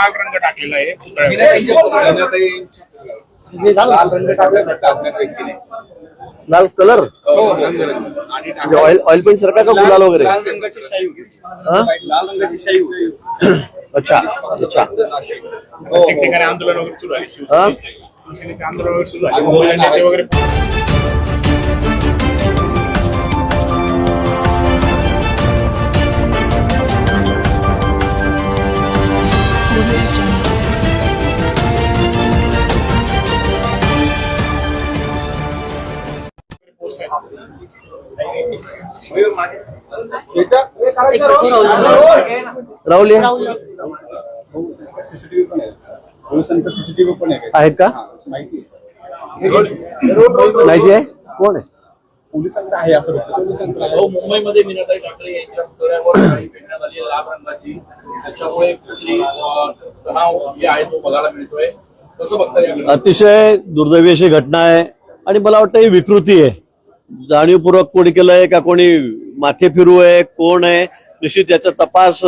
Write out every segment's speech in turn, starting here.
लाल रंग टाकलेला आहे. पुतळ्यावर. लाल रंग टाकला टाकण्यात व्यक्तीने लाल कलर? आणि म्हणजे ऑइल ऑइल पेंट सारखा का गुलाल वगैरे? लाल रंगाची शाई होती. हा? लाल रंगाची शाई होती. अच्छा अच्छा. ठिकठिकाणी आंदोलन वगैरे सुरू आहे हा? शिवसेनेचे आंदोलन वगैरे सुरू आहे. वगैरे राहुल या. सीसीटीव्ही पण आहे पोलिसांकडे सीसीटीव्ही पण आहे आहेत का? हा, माहिती आहे. माहिती आहे कोण आहे? पोलिसांकडे आहे असं वाटतं पोलिसांकडे आहे. हो मुंबईमध्ये मीनाताई ठाकरे यांच्या पुतळ्यावर शाई फेकण्यात आली आहे लाल रंगाची. त्याच्यामुळे कुठली अं, तणाव जे आहे तो बघायला मिळतोय. कसं बघता याकडे अतिशय दुर्दैवी अशी घटना आहे आणि मला वाटतं ही विकृती आहे. जाणीवपूर्वक कोणी केलंय का कोणी माथे फिरू आहे कोण आहे? निश्चित याचा तपास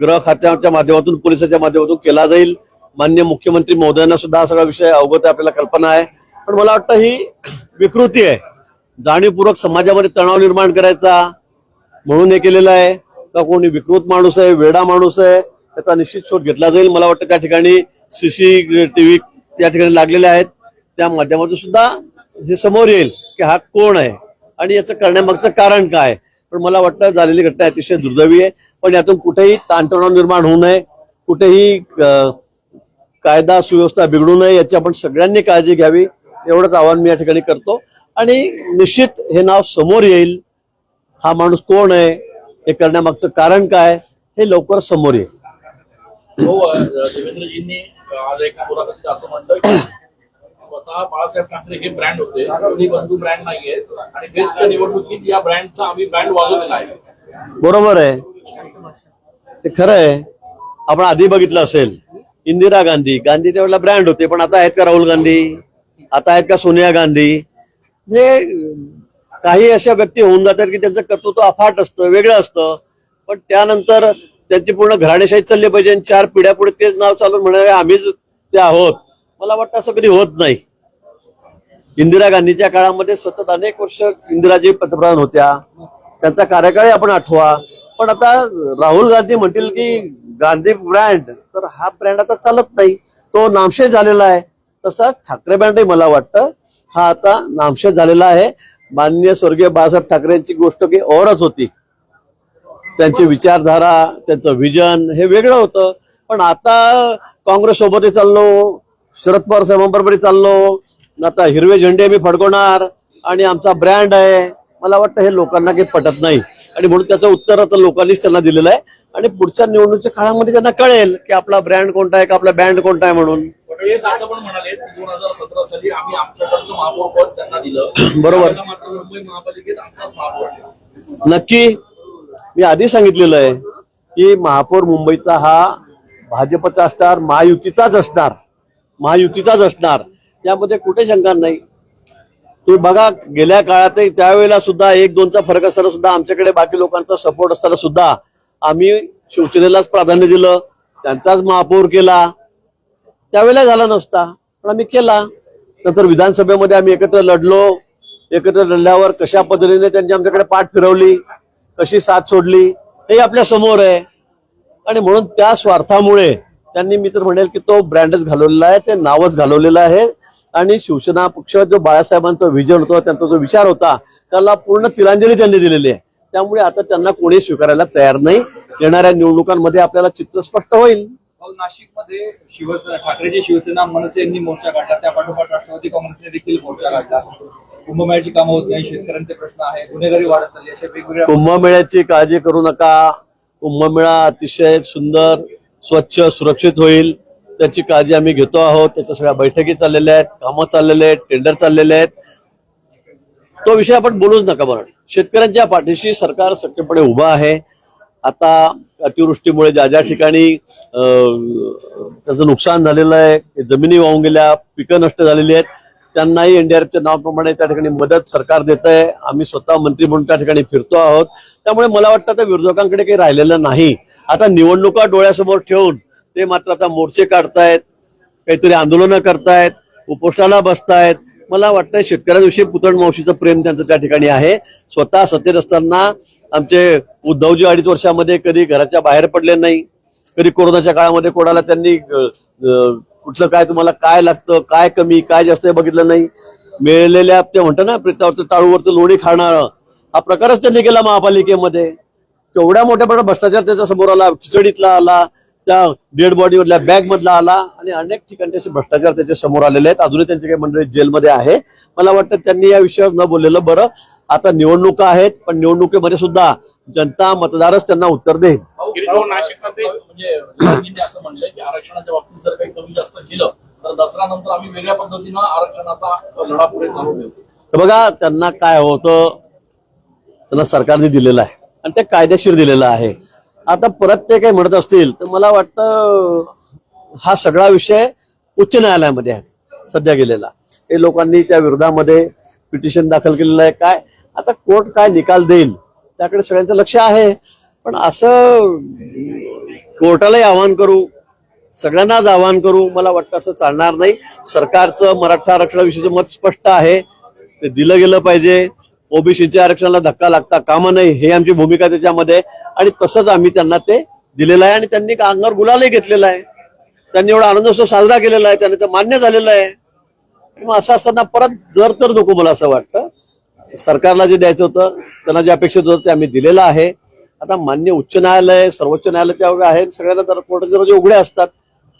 गृह खात्याच्या माध्यमातून पोलिसाच्या माध्यमातून केला जाईल. मान्य मुख्यमंत्री महोदयांना सुद्धा हा सगळा विषय अवगत आहे आपल्याला कल्पना आहे. पण मला वाटतं ही विकृती आहे. जाणीवपूर्वक समाजामध्ये तणाव निर्माण करायचा म्हणून हे केलेलं आहे. का कोणी विकृत माणूस आहे वेडा माणूस आहे त्याचा निश्चित शोध घेतला जाईल. मला वाटतं त्या ठिकाणी सीसीटीव्ही त्या ठिकाणी लागलेले आहेत. त्या माध्यमातून सुद्धा हे समोर येईल की हा कोण आहे आणि याचं करण्यामागचं कारण काय पण मला वाटतं झालेली घटना अतिशय दुर्दैवी आहे. पण यातून कुठेही ताणतणाव निर्माण होऊ नये कुठेही कायदा सुव्यवस्था बिघडू नये याची आपण सगळ्यांनी काळजी घ्यावी एवढंच आव्हान मी या ठिकाणी करतो. आणि निश्चित हे नाव समोर येईल हा माणूस कोण आहे हे करण्यामागचं कारण काय हे लवकर समोर येईल. हो, देवेंद्रजींनी आज एका असं म्हणतं स्वतः बाळासाहेब ठाकरे हे ब्रँड होते. दोन्ही बंधू ब्रँड नाहीये. आणि बेस्टच्या निवडणुकीत या ब्रँडचा आम्ही ब्रँड वाजवलेला आहे. बरोबर आहे. ते खरं आहे. आपण आधी बघितलं असेल इंदिरा गांधी. गांधी त्यावेळेला ब्रँड होते पण आता आहेत का राहुल गांधी? आता आहेत का सोनिया गांधी? हे काही अशा व्यक्ती होऊन जातात की त्यांचं कर्तृत्व अफाट असतं वेगळं असतं. पण त्यानंतर त्यांची पूर्ण घराणेशाही चालली पाहिजे आणि चार पिढ्या पुढे तेच नाव चालून म्हणाले आम्हीच ते आहोत. मला वाटतं असं कधी होत नाही. इंदिरा गांधीच्या काळामध्ये सतत अनेक वर्ष इंदिराजी पंतप्रधान होत्या. त्यांचा कार्यकाळही आपण आठवा. पण आता राहुल गांधी म्हणतील की गांधी ब्रँड तर हा ब्रँड आता चालत नाही. तो नामशेष झालेला आहे. तसा ठाकरे ब्रँडही मला वाटतं हा आता नामशेष झालेला आहे. माननीय स्वर्गीय बाळासाहेब ठाकरेंची गोष्ट की औरच होती. त्यांची विचारधारा त्यांचं विजन हे वेगळं होतं. पण आता काँग्रेस सोबतही चाललो शरद पवार साहेबांबरोबरही चाललो. आता हिरवे झेंडे मी फडकवणार आणि आमचा ब्रँड आहे. मला वाटतं हे लोकांना काही पटत नाही. आणि म्हणून त्याचं उत्तर आता लोकांनीच त्यांना दिलेलं आहे. आणि पुढच्या निवडणुकीच्या काळामध्ये त्यांना कळेल की आपला ब्रँड कोणता आहे का आपला बँड कोणता आहे म्हणून. फडणवीस असं पण म्हणाले की दोन हजार सतरा साली आम्ही आमच्याकडचं महापौर पद त्यांना दिलं. बरोबर. त्यावेळेला मात्र मुंबई महापालिकेत आमचाच महापौर आहे. नक्की. मी आधी सांगितलेलं आहे की महापौर मुंबईचा हा भाजपचा असणार महायुतीचाच असणार. महायुतीचाच असणार. त्यामध्ये कुठे शंका नाही. तुम्ही बघा गेल्या काळातही त्यावेळेला सुद्धा एक दोनचा फरक असताना सुद्धा आमच्याकडे बाकी लोकांचा सपोर्ट असताना सुद्धा आम्ही शिवसेनेलाच प्राधान्य दिलं त्यांचाच महापौर केला. त्यावेळेला झाला नसता पण आम्ही केला. नंतर विधानसभेमध्ये आम्ही एकत्र लढलो. एकत्र लढल्यावर कशा पद्धतीने त्यांनी आमच्याकडे पाठ फिरवली कशी साथ सोडली हे आपल्यासमोर आहे. आणि म्हणून त्या स्वार्थामुळे त्यांनी मी तर म्हणेल की तो ब्रँडच घालवलेला आहे ते नावच घालवलेलं आहे. आणि शिवसेना पक्ष जो बाळासाहेबांचं विजन होतं त्यांचा जो विचार होता त्याला पूर्ण तिलांजली त्यांनी दिलेली आहे. त्यामुळे आता त्यांना कोणी स्वीकारायला तयार नाही. येणाऱ्या निवडणुकांमध्ये आपल्याला चित्र स्पष्ट होईल. नाशिकमध्ये शिवसेना ठाकरेची शिवसेना मनसे यांनी मोर्चा काढला. त्या पाठोपाठ राष्ट्रवादी काँग्रेसने देखील मोर्चा काढला. कुंभमेळ्याची कामं होत नाही शेतकऱ्यांचे प्रश्न आहे गुन्हेगारी वाढत चालली अशा वेगवेगळ्या कुंभमेळ्याची काळजी करू नका. कुंभमेळा अतिशय सुंदर स्वच्छ सुरक्षित होईल. त्याची काळजी आम्ही घेतो आहोत. त्याच्या सगळ्या बैठकी चाललेल्या आहेत कामं चाललेले आहेत टेंडर चाललेले आहेत. तो विषय आपण बोलूच नका बरं शेतकऱ्यांच्या पाठीशी सरकार सत्यपणे उभं आहे. आता अतिवृष्टीमुळे ज्या ज्या ठिकाणी त्याचं नुकसान झालेलं आहे जमिनी वाहून गेल्या पिकं नष्ट झालेली आहेत त्यांनाही एनडीआरएफच्या नावाप्रमाणे त्या ठिकाणी मदत सरकार देत आहे आम्ही स्वतः मंत्री म्हणून त्या ठिकाणी फिरतो आहोत. त्यामुळे मला वाटतं त्या विरोधकांकडे काही राहिलेलं नाही. आता निवडणुका डोळ्यासमोर ठेवून ते मात्र आता मोर्चे काढतायत काहीतरी आंदोलनं करतायत उपोषणाला बसतायत. मला वाटतं शेतकऱ्यांविषयी पुतण मावशीचं प्रेम त्यांचं त्या ठिकाणी आहे. स्वतः सत्तेत असताना आमचे उद्धवजी अडीच वर्षामध्ये कधी घराच्या बाहेर पडले नाही कधी कोरोनाच्या काळामध्ये कोणाला त्यांनी कुठलं काय तुम्हाला काय लागतं काय कमी काय जास्त हे बघितलं नाही. मिळलेल्या ते म्हणतं ना प्रितावरचं टाळूवरचं लोणी खाणं हा प्रकारच त्यांनी केला महापालिकेमध्ये. केवढ्या मोठ्या मोठ्या भ्रष्टाचार त्याच्यासमोर आला खिचडीतला आला त्या डेड बॉडी मधल्या बॅग मधला आला आणि अनेक ठिकाणी असे भ्रष्टाचार त्याच्यासमोर आलेले आहेत. अजूनही त्यांची काही मंडळी जेलमध्ये आहे. मला वाटतं त्यांनी या विषयावर न बोललेलं बरं. आता निवडणुका आहेत पण निवडणुकीमध्ये सुद्धा जनता मतदारच त्यांना उत्तर देईल. म्हणजे विभागीने असं म्हणलंय की आरक्षणाच्या बाबतीत जर काही कमी जास्त केलं तर दसऱ्यानंतर आम्ही वेगळ्या पद्धतीनं आरक्षणाचा लढा पुढे चालू ठेवू. तर बघा त्यांना काय होतं त्यांना सरकारने दिलेलं आहे. आणि ते कायदेशीर दिलेलं आहे. आता परत ते काही म्हणत असतील तर मला वाटतं हा सगळा विषय उच्च न्यायालयामध्ये आहे सध्या गेलेला. हे लोकांनी त्या विरोधामध्ये पिटिशन दाखल केलेलं आहे. काय? आता कोर्ट काय निकाल देईल त्याकडे सगळ्यांचं लक्ष आहे. पण असं कोर्टालाही आवाहन करू सगळ्यांनाच आवाहन करू मला वाटतं असं चालणार नाही. सरकारचं मराठा आरक्षणाविषयीचं मत स्पष्ट आहे. ते दिलं गेलं पाहिजे. ओबीसीच्या आरक्षणाला धक्का लागता कामा नाही हे आमची भूमिका त्याच्यामध्ये आणि तसंच आम्ही त्यांना ते दिलेलं आहे आणि त्यांनी अंगावर गुलालही घेतलेला आहे. त्यांनी एवढा आनंदोत्सव साजरा केलेला आहे. त्यांनी ते मान्य झालेलं आहे. मग असं असताना परत जर तर नको मला असं वाटतं. सरकारला जे द्यायचं होतं त्यांना जे अपेक्षित होतं ते आम्ही दिलेलं आहे. आता मान्य उच्च न्यायालय सर्वोच्च न्यायालय त्यावर आहे सगळ्यांना तर कोर्टाचे दरवाजे उघडे असतात.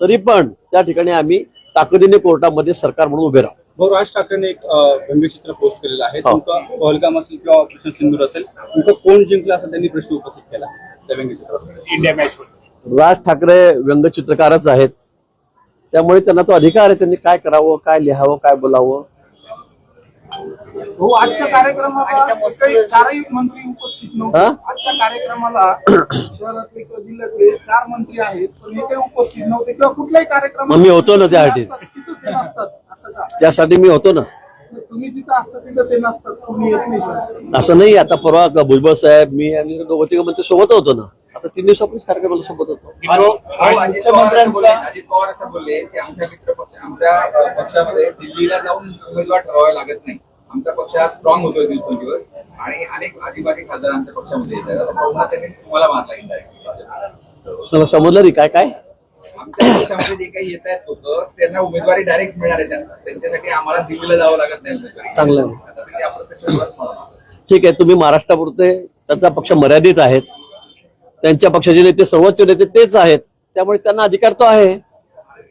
तरी पण त्या ठिकाणी आम्ही ताकदीने कोर्टामध्ये सरकार म्हणून उभे राहू. भाऊ राज ठाकरेंने एक व्यंगचित्र पोस्ट केलेलं आहे. हो. तुमचं पहलगाम असेल किंवा ऑपरेशन सिंदूर असेल तुमचं कोण जिंकलं असं त्यांनी प्रश्न उपस्थित केला? त्या व्यंगचित्रात इंडिया मॅच राज ठाकरे व्यंगचित्रकारच आहेत. त्यामुळे त्यांना तो अधिकार आहे त्यांनी काय करावं काय लिहावं काय बोलावं? हो आजच्या कार्यक्रमाला काही चारही मंत्री उपस्थित नव्हते हा? आजच्या कार्यक्रमाला शहरातले किंवा जिल्ह्यातले चार मंत्री आहेत पण हे काही उपस्थित नव्हते किंवा कुठल्याही मग मी होतो ना त्यासाठी. तिथं ते नसतात असं का त्यासाठी मी होतो ना तुम्ही जिथं असता तिथं ते नसतात तुम्ही येत नाही सर. असं नाही आता परवा भुजबळ साहेब मी आणि दोघं मंत्री सोबत होतो ना आता तीन दिवसापूर्वीच कार्यक्रमाला सोबत होतो भाऊ, अजित पवार असं बोलले अजित पवार असं बोलले की आमच्या मित्र पक्ष आमच्या अ, पक्षामध्ये दिल्लीला जाऊन उमेदवार ठरवावे लागत नाही आमचा पक्ष हा स्ट्रॉंग होतोय दिवसेंदिवस. आणि अनेक आदिवासी खासदार आमच्या पक्षामध्ये येत आहेत. असं पाहून त्यांनी तुम्हाला मारला. मला समजलं नाही काय काय? आमच्या पक्षामध्ये जे काही येत आहेत लोक त्यांना उमेदवारी डायरेक्ट मिळणार आहे त्यांना. त्यांच्यासाठी आम्हाला दिल्लीला जावं लागत नाही. चांगलं. ठीक आहे तुम्ही महाराष्ट्रापुरते त्यांचा पक्ष मर्यादित आहेत. त्यांच्या पक्षाचे नेते सर्वोच्च नेते तेच आहेत. त्यामुळे त्यांना अधिकार तो आहे.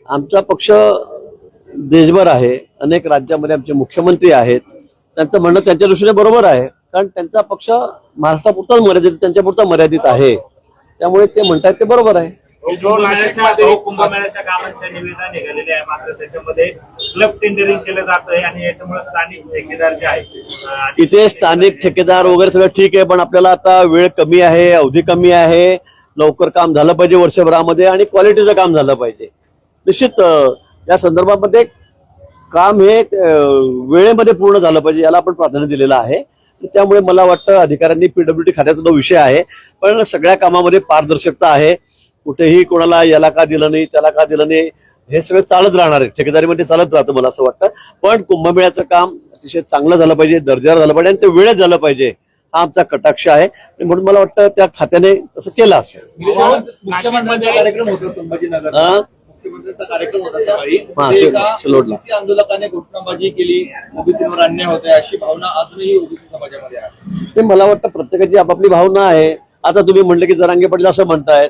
आमचा पक्ष देशभर आहे. अनेक राज्यामध्ये आमचे मुख्यमंत्री आहेत. त्यांचं म्हणणं त्यांच्या दृष्टीने बरोबर आहे. कारण त्यांचा पक्ष महाराष्ट्रापुरताच मर्यादित त्यांच्यापुरता मर्यादित आहे. त्यामुळे ते म्हणतात ते बरोबर आहे. कुंभमेळ्याच्या कुंभमेळ्याच्या कामांच्या निविदा निघालेल्या आहे मात्र त्याच्यामध्ये क्लब टेंडरिंग केलं जात आहे आणि याच्यामुळे स्थानिक ठेकेदार जे आहेत अं, इथे स्थानिक ठेकेदार वगैरे सगळं ठीक आहे पण आपल्याला आता वेळ कमी आहे अवधी कमी आहे. लवकर काम झालं पाहिजे वर्षभरामध्ये आणि क्वालिटीचं काम झालं पाहिजे. निश्चित या संदर्भामध्ये काम हे वेळेमध्ये पूर्ण झालं पाहिजे याला आपण प्राधान्य दिलेलं आहे. त्यामुळे मला वाटतं अधिकाऱ्यांनी पीडब्ल्यूडी खात्याचा तो विषय आहे पण सगळ्या कामामध्ये पारदर्शकता आहे. कुठेही कोणाला याला का दिलं नाही त्याला का दिलं नाही हे सगळं चालत राहणार आहे. ठेकेदारीमध्ये चालत राहतं मला असं वाटतं. पण कुंभमेळ्याचं काम अतिशय चांगलं झालं पाहिजे दर्जावर झालं पाहिजे आणि ते वेळेत झालं पाहिजे हा आमचा कटाक्ष आहे. म्हणून मला वाटतं त्या खात्याने तसं केलं असेल. मुख्यमंत्र्यांचा कार्यक्रम होता होता सकाळी हा, ते शिल- एका शिलोडला. ओबीसी आंदोलकाने घोषणाबाजी केली. ओबीसीवर अन्याय होतोय अशी भावना अजूनही ओबीसी समाजामध्ये आहे. ते मला वाटतं प्रत्येकाची आपापली भावना आहे. आता तुम्ही म्हणले की जरांगे पाटील असं म्हणतायत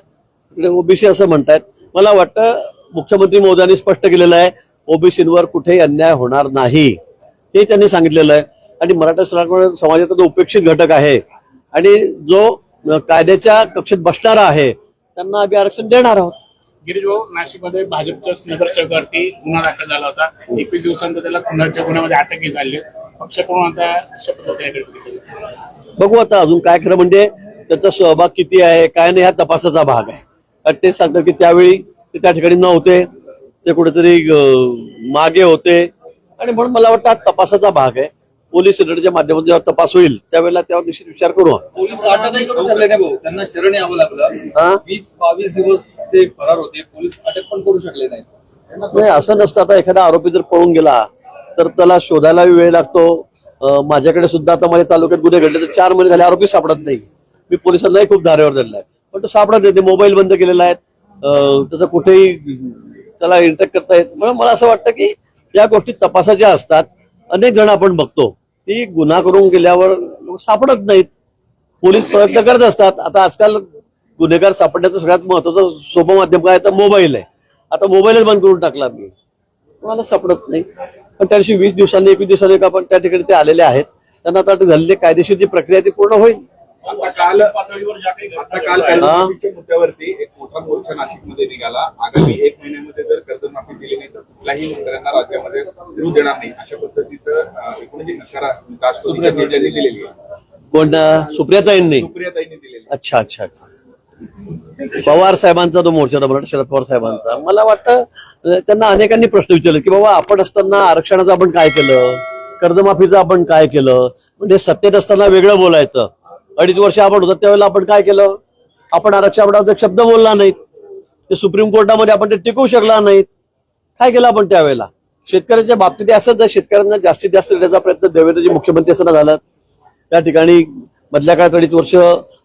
इकडे ओबीसी असं म्हणतायत. मला वाटतं मुख्यमंत्री मोदयांनी स्पष्ट केलेलं आहे ओबीसीवर कुठेही अन्याय होणार नाही. हे त्यांनी सांगितलेलं आहे. आणि मराठा समाज- समाजाचा जो उपेक्षित घटक आहे. आणि जो अं, कायद्याच्या कक्षेत बसणारा आहे त्यांना आम्ही आरक्षण देणार आहोत. गिरीश भाऊ नाशिकमध्ये भाजपच्या नगरसेवकावरती गुन्हा दाखल झाला होता एकवीस दिवसांत त्याला खुनाच्या गुन्ह्यामध्ये अटकही झाली आहे. पक्षाकडून आता शपथ. बघू आता अजून काय खरं म्हणजे त्याचा सहभाग किती आहे काय नाही हा तपासाचा भाग आहे कारण ते सांगतात की त्यावेळी ते त्या ठिकाणी नव्हते ते कुठेतरी मागे होते आणि म्हणून मला वाटतं हा तपासाचा भाग आहे पोलीस सिलेक्टच्या माध्यमातून जेव्हा तपास होईल त्यावेळेला त्यावर निश्चित विचार करू. पोलीस अटकही करू शकले नाही भाऊ त्यांना शरण यावं लागलं? वीस बावीस दिवस ते फरार होते पोलीस अटक पण करू शकले नाहीत. नाही असं नसतं. आता एखादा आरोपी जर पळून गेला तर त्याला शोधायला वेळ लागतो. माझ्याकडे सुद्धा आता माझ्या तालुक्यात गुन्हे घडले तर चार महिने झाले आरोपी सापडत नाही. मी पोलिसांनाही खूप धारेवर धरलाय. पण तो सापडत नाही मोबाईल बंद केलेला आहे त्याचं कुठेही त्याला इंटरॅक्ट करता येत म्हणून मला असं वाटतं की या गोष्टी तपासाच्या असतात. अनेक जण आपण बघतो ती गुन्हा करून गेल्यावर सापडत नाहीत. पोलीस प्रयत्न करत असतात. आता आजकाल गुन्हेगार सापडण्याचं सगळ्यात महत्वाचं सोपं माध्यम काय तर मोबाईल आहे. आता मोबाईलच बंद करून टाकला मी. मला सापडत नाही. पण त्या दिवशी वीस दिवसांनी एकवीस दिवसांनी आपण त्या ठिकाणी ते आलेले आहेत. त्यांना आता झालेली कायदेशीर जी प्रक्रिया ती पूर्ण होईल. आता काल पातळीवर ज्या काही आता घटना काल घडल्या, कर्जमाफीच्या मुद्द्यावरती एक मोठा मोर्चा नाशिकमध्ये निघाला. आगामी एक महिन्यामध्ये जर कर्जमाफी दिली नाही तर कुठल्याही मंत्र्यांना राज्यामध्ये फिरू देणार नाही अशा पद्धतीचं अं, एकूणच एक इशारा राष्ट्रपती नेत्यांनी दिलेली आहे. कोण सुप्रियाताईंनी सुप्रियाताईंनी दिलेली. अच्छा अच्छा अच्छा. पवार साहेबांचा तो मोर्चा होता शरद पवार साहेबांचा मला वाटतं त्यांना अनेकांनी प्रश्न विचारले की बाबा आपण असताना आरक्षणाचं आपण काय केलं? कर्जमाफीचं आपण काय केलं? म्हणजे सत्तेत असताना वेगळं बोलायचं. अडीच वर्ष आपण होतं त्यावेळेला आपण काय केलं? आपण आरक्षणाबद्दल शब्द बोलला नाहीत. ते सुप्रीम कोर्टामध्ये आपण ते टिकवू शकला नाहीत. काय केलं आपण त्यावेळेला? शेतकऱ्यांच्या बाबतीत असंच आहे शेतकऱ्यांना जास्तीत जास्त देण्याचा प्रयत्न देवेंद्रजी मुख्यमंत्री असताना झाला त्या ठिकाणी मधल्या काळात अडीच वर्ष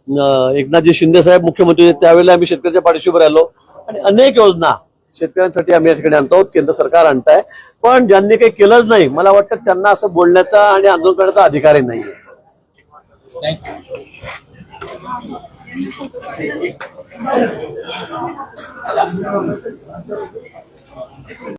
एकनाथजी शिंदे साहेब मुख्यमंत्री होते. त्यावेळेला आम्ही शेतकऱ्याच्या पाठीशी उभे राहिलो. आणि अनेक योजना शेतकऱ्यांसाठी आम्ही या ठिकाणी आणतो. आहोत केंद्र सरकार आणताय. पण ज्यांनी काही केलंच नाही मला वाटतं त्यांना असं बोलण्याचा आणि आंदोलन करण्याचा अधिकारही नाहीये.